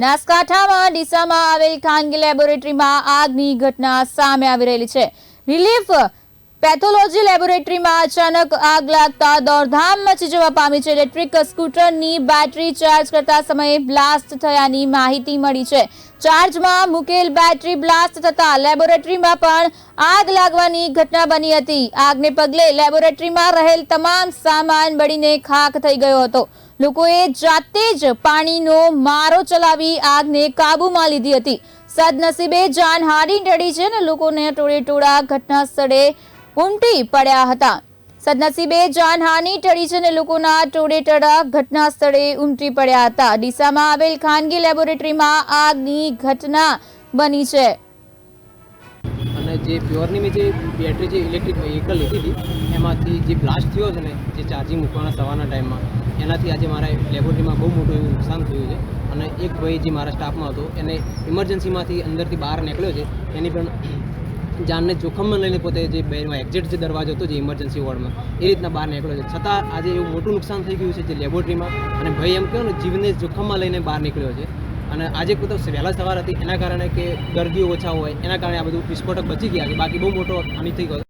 બનાસકાંઠામાં ડીસામાં આવેલ ખાનગી લેબોરેટરીમાં આગની ઘટના સામે આવી રહેલી છે. રિલીફ પેથોલોજી લેબોરેટરીમાં અચાનક આગ લાગતા દોડધામ મચી જવા પામી છે. ઇલેક્ટ્રિક સ્કૂટરની બેટરી ચાર્જ કરતા સમયે બ્લાસ્ટ થયાની માહિતી મળી છે. ચાર્જમાં મૂકેલ બેટરી બ્લાસ્ટ થતા લેબોરેટરીમાં પણ આગ લાગવાની ઘટના બની હતી. આગને પગલે લેબોરેટરીમાં રહેલ તમામ સામાન બળીને ખાખ થઈ ગયો હતો. લોકોએ જાતે જ પાણીનો મારો ચલાવી આગને કાબૂમાં લીધી હતી. સદનસીબે જાનહાની ટળી છે ને લોકોને ટોળે ટોળા ઘટના સ્થળે ઉમટી પડ્યા હતા. સદનસીબે જાનહાની ટળી છે અને લોકોના ટોળે ટોળા ઘટના સ્થળે ઉમટી પડ્યા હતા. ડીસામાં આવેલ ખાનગી લેબોરેટરીમાં આગની ઘટના બની છે. અને જે પ્યોરની મેં જે બેટરી જે ઇલેક્ટ્રિક વ્હીકલ લીધી હતી, એમાંથી જે બ્લાસ્ટ થયો છે ને, જે ચાર્જિંગ મૂકવાના સવારના ટાઈમમાં એનાથી આજે મારા લેબોરેટરીમાં બહુ મોટું એવું નુકસાન થયું છે. અને એક ભાઈ જે મારા સ્ટાફમાં હતો, એને ઇમરજન્સીમાંથી અંદરથી બહાર નીકળ્યો છે. એની પણ જાનને જોખમમાં લઈને પોતે જે બેરમાં એક્ઝિટ જે દરવાજો હતો જે ઇમરજન્સી વોર્ડમાં, એ રીતના બહાર નીકળ્યો છે. છતાં આજે એવું મોટું નુકસાન થઈ ગયું છે જે લેબોરેટરીમાં. અને ભાઈ એમ કહો ને, જીવને જોખમમાં લઈને બહાર નીકળ્યો છે. અને આજે તો વહેલા સવાર હતી, એના કારણે કે દર્દીઓ ઓછા હોય, એના કારણે આ બધું વિસ્ફોટક બચી ગયા છે. બાકી બહુ મોટો હાનિ થઈ ગયો